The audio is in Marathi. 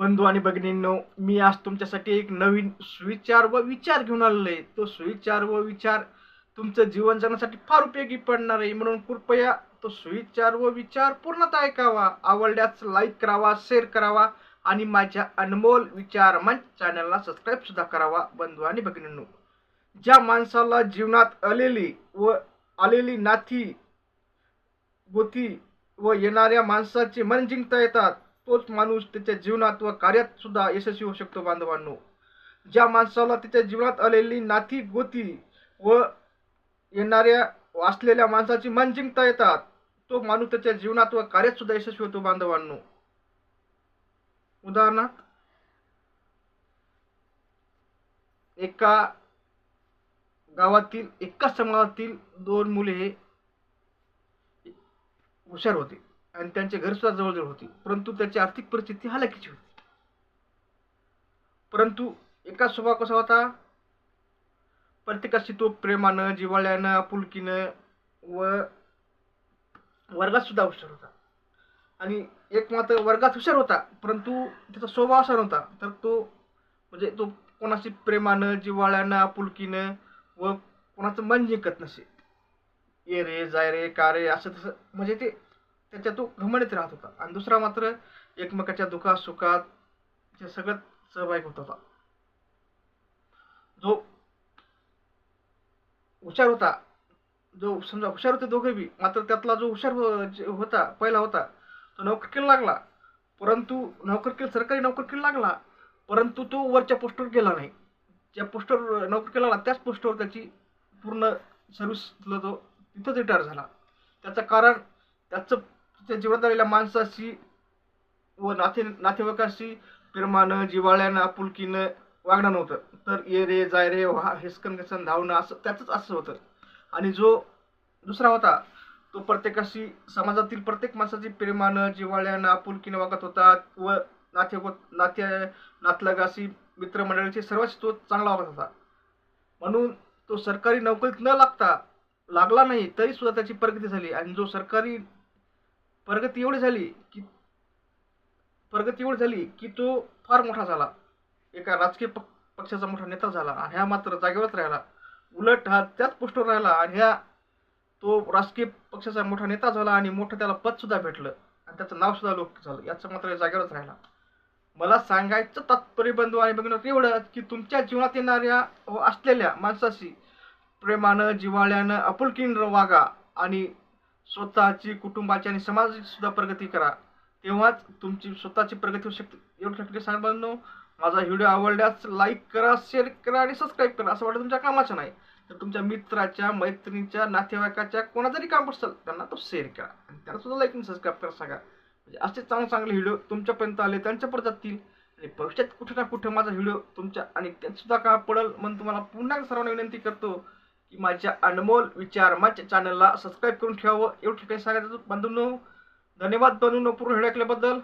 बंधू आणि भगिनींनो मी आज तुमच्यासाठी एक नवीन सुविचार व विचार घेऊन आलेलो आहे. तो सुविचार व विचार तुमचं जीवन जगण्यासाठी फार उपयोगी पडणार आहे. म्हणून कृपया तो सुविचार व विचार पूर्णतः ऐकावा. आवडल्यास लाईक करावा शेअर करावा आणि माझ्या अनमोल विचार मंच चॅनलला सबस्क्राईब सुद्धा करावा बंधू आणि भगिनींनो. ज्या माणसाला जीवनात आलेली व आलेली नाथी गोती व येणाऱ्या माणसाचे मन जिंकता येतात तोच माणूस त्याच्या जीवनात व कार्यात सुद्धा यशस्वी होऊ शकतो बांधवांनो. ज्या माणसाला त्याच्या जीवनात आलेली नाती गोती व येणाऱ्या वाचलेल्या माणसाची मन जिंकता येतात तो माणूस त्याच्या जीवनात व कार्यात सुद्धा यशस्वी होतो बांधवांनो. उदाहरणार्थ एका गावातील एका समाजातील दोन मुले हुशार होते. आणि त्यांचे घर सुद्धा जवळजवळ होते. परंतु त्याची आर्थिक परिस्थिती हलाखीची होती. परंतु एका स्वभाव कसा होता? प्रत्येकाशी तो प्रेमानं जिवाळ्यानं आपुलकीनं व वर्गात सुद्धा हुशार होता. आणि एक मात्र वर्गात हुशार होता परंतु त्याचा स्वभाव असा नव्हता. तर तो म्हणजे तो कोणाशी प्रेमानं जिवाळ्यानं आपुलकीनं व कोणाचं मन जिंकत नसे. ये रे जाय रे का रे असं तसं. म्हणजे ते त्याच्या तो घमंडीत राहत होता. आणि दुसरा मात्र एकमेकाच्या दुखात सुखात सगळ्यात सहभागी होत होता. जो हुशार होता जो समजा हुशार होते दोघे बी मात्र त्यातला जो हुशार हो, होता पहिला होता तो नोकरीला लागला. परंतु नोकरी सरकारी नोकरीला लागला परंतु तो वरच्या पोस्टवर गेला नाही. ज्या पोस्टवर नोकरी लागला त्याच पोस्टवर त्याची पूर्ण सर्व्हिसला तो तिथंच रिटायर झाला. त्याचं कारण त्याचं त्या जीवनात आलेल्या माणसाशी व नाते नातेवाईकाशी प्रेमानं जिवाळ्यानं आपुलकीनं वागणं नव्हतं. तर ये रे जाय रे व्हा हेसकन कसन धावणं असं त्याचंच असं होतं. आणि जो दुसरा होता तो प्रत्येकाशी समाजातील प्रत्येक माणसाची प्रेमानं जिवाळ्यानं आपुलकीनं वागत होता व नाते नात्या नातलगाशी मित्रमंडळाची सर्वच तो चांगला वागत होता. म्हणून तो सरकारी नोकरीत न लागता लागला नाही तरी सुद्धा त्याची प्रगती झाली. आणि जो सरकारी प्रगती एवढी झाली की प्रगती एवढी झाली की तो फार मोठा झाला. एका राजकीय पक पक्षाचा मोठा नेता झाला आणि ह्या मात्र जागेवरच राहिला. उलट हा त्याच पोस्टवर राहिला आणि ह्या तो राजकीय पक्षाचा मोठा नेता झाला आणि मोठं त्याला पदसुद्धा भेटलं आणि त्याचं नावसुद्धा लोक झालं. याचं मात्र जागेवरच राहिला. मला सांगायचं तात्पर्य बंधू आणि बघणं एवढं की तुमच्या जीवनात येणाऱ्या असलेल्या माणसाशी प्रेमानं जिव्हाळ्यानं आपुलकीनं वागा आणि स्वतःची कुटुंबाची आणि समाजाची सुद्धा प्रगती करा. तेव्हाच तुमची स्वतःची प्रगती होऊ शकते. एवढं शकते सांग माझा व्हिडिओ आवडल्यास लाईक करा शेअर करा आणि सबस्क्राईब करा. असं वाटतं तुमच्या कामाचं नाही. तर तुमच्या मित्राच्या मैत्रिणीच्या नातेवाईकाच्या कोणा जरी काम असेल त्यांना तो शेअर करा. आणि त्यांना सुद्धा लाईक आणि सबस्क्राईब करा सांगा. म्हणजे असे चांगले चांगले व्हिडिओ तुमच्यापर्यंत आले त्यांच्यापर्यंत जातील. आणि भविष्यात कुठे ना कुठे माझा व्हिडिओ तुमच्या आणि सुद्धा का पडेल म्हणून तुम्हाला पुन्हा सर्वांना विनंती करतो. की माझ्या अनमोल विचार माझ्या चॅनलला सबस्क्राईब करून ठेवावं. एवढं ठिकाणी सांगायचं बंधूंनो धन्यवाद बंधूंनो पूर्ण व्हिडिओ ऐकल्याबद्दल